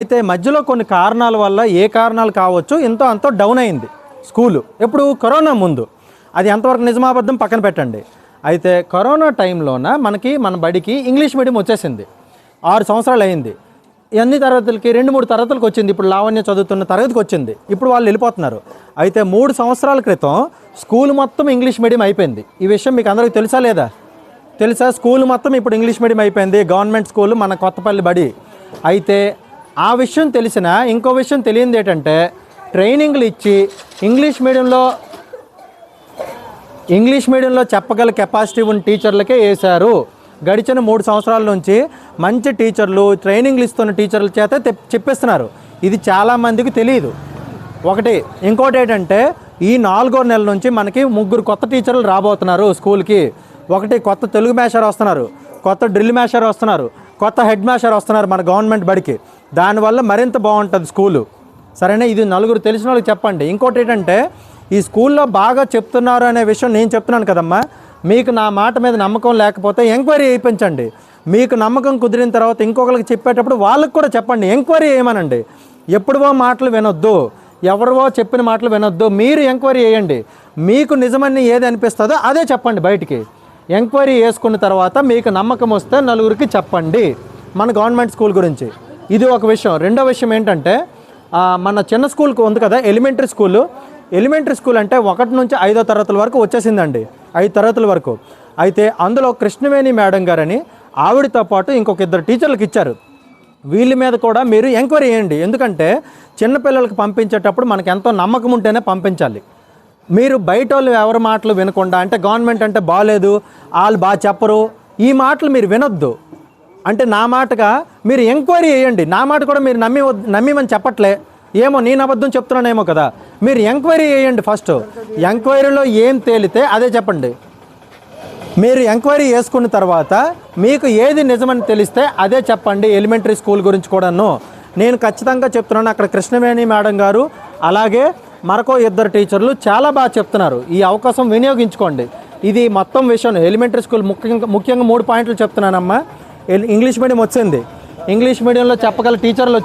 అయితే మధ్యలో కొన్ని కారణాల వల్ల ఏ కారణాలు కావచ్చు ఎంతో అంతో డౌన్ అయింది స్కూలు. ఎప్పుడు కరోనా ముందు. అది ఎంతవరకు నిజమాబద్ధం పక్కన పెట్టండి. అయితే కరోనా టైంలోన మనకి మన బడికి ఇంగ్లీష్ మీడియం వచ్చేసింది. ఆరు సంవత్సరాలు అయింది. ఎన్ని తరగతులకి? రెండు మూడు తరగతులకు వచ్చింది. ఇప్పుడు లావణ్య చదువుతున్న తరగతికి వచ్చింది. ఇప్పుడు వాళ్ళు వెళ్ళిపోతున్నారు. అయితే మూడు సంవత్సరాల క్రితం స్కూల్ మొత్తం ఇంగ్లీష్ మీడియం అయిపోయింది. ఈ విషయం మీకు అందరికీ తెలుసా లేదా? తెలుసా? స్కూల్ మొత్తం ఇప్పుడు ఇంగ్లీష్ మీడియం అయిపోయింది. గవర్నమెంట్ స్కూల్ మన కొత్తపల్లి బడి. అయితే ఆ విషయం తెలిసిన ఇంకో విషయం తెలియంది ఏంటంటే ట్రైనింగ్లు ఇచ్చి ఇంగ్లీష్ మీడియంలో ఇంగ్లీష్ మీడియంలో చెప్పగల కెపాసిటీ ఉన్న టీచర్లకే వేశారు. గడిచిన మూడు సంవత్సరాల నుంచి మంచి టీచర్లు ట్రైనింగ్లు ఇస్తున్న టీచర్ల చేత తెప్- చెప్పిస్తున్నారు. ఇది చాలామందికి తెలియదు. ఒకటి ఇంకోటి ఏంటంటే ఈ నాలుగో నెలల నుంచి మనకి ముగ్గురు కొత్త టీచర్లు రాబోతున్నారు స్కూల్కి. ఒకటి కొత్త తెలుగు మేషర్ వస్తున్నారు. కొత్త డ్రిల్ మేషర్ వస్తున్నారు. కొత్త హెడ్ మాస్టర్ వస్తున్నారు మన గవర్నమెంట్ బడికి. దానివల్ల మరింత బాగుంటుంది స్కూలు. సరేనా? ఇది నలుగురు తెలిసిన వాళ్ళకి చెప్పండి. ఇంకోటి ఏంటంటే ఈ స్కూల్లో బాగా చెప్తున్నారు అనే విషయం నేను చెప్తున్నాను కదమ్మా. మీకు నా మాట మీద నమ్మకం లేకపోతే ఎంక్వైరీ చేయించండి. మీకు నమ్మకం కుదిరిన తర్వాత ఇంకొకరికి చెప్పేటప్పుడు వాళ్ళకి కూడా చెప్పండి. ఎంక్వైరీ చేయమనండి. ఎప్పుడువో మాటలు వినొద్దు. ఎవరివో చెప్పిన మాటలు వినొద్దు. మీరు ఎంక్వైరీ చేయండి. మీకు నిజమని ఏది అనిపిస్తుందో అదే చెప్పండి బయటికి. ఎంక్వైరీ చేసుకున్న తర్వాత మీకు నమ్మకం వస్తే నలుగురికి చెప్పండి మన గవర్నమెంట్ స్కూల్ గురించి. ఇది ఒక విషయం. రెండో విషయం ఏంటంటే మన చిన్న స్కూల్కి ఉంది కదా ఎలిమెంటరీ స్కూల్. ఎలిమెంటరీ స్కూల్ అంటే ఒకటి నుంచి ఐదో తరగతుల వరకు వచ్చేసిందండి. ఐదు తరగతుల వరకు. అయితే అందులో కృష్ణవేణి మేడం గారని ఆవిడతో పాటు ఇంకొక ఇద్దరు టీచర్లకు ఇచ్చారు. వీళ్ళ మీద కూడా మీరు ఎంక్వైరీ చేయండి. ఎందుకంటే చిన్నపిల్లలకు పంపించేటప్పుడు మనకు ఎంతో నమ్మకం ఉంటేనే పంపించాలి. మీరు బయట వాళ్ళు ఎవరి మాటలు వినకుండా అంటే గవర్నమెంట్ అంటే బాగాలేదు వాళ్ళు బాగా చెప్పరు ఈ మాటలు మీరు వినొద్దు. అంటే నా మాటగా మీరు ఎంక్వైరీ చేయండి. నా మాట కూడా మీరు నమ్మి నమ్మిమని చెప్పట్లే. ఏమో నేను అబద్ధం చెప్తున్నానేమో కదా. మీరు ఎంక్వైరీ చేయండి ఫస్ట్. ఎంక్వైరీలో ఏం తేలితే అదే చెప్పండి. మీరు ఎంక్వైరీ చేసుకున్న తర్వాత మీకు ఏది నిజమని తెలిస్తే అదే చెప్పండి ఎలిమెంటరీ స్కూల్ గురించి కూడాను. నేను ఖచ్చితంగా చెప్తున్నాను అక్కడ కృష్ణవేణి మేడం గారు అలాగే మరొక ఇద్దరు టీచర్లు చాలా బాగా చెప్తున్నారు. ఈ అవకాశం వినియోగించుకోండి. ఇది మొత్తం విషయం. ఎలిమెంటరీ స్కూల్ ముఖ్యంగా ముఖ్యంగా మూడు పాయింట్లు చెప్తున్నానమ్మా. ఎల్- ఇంగ్లీష్ మీడియం వచ్చింది. ఇంగ్లీష్ మీడియంలో చెప్పగల టీచర్లు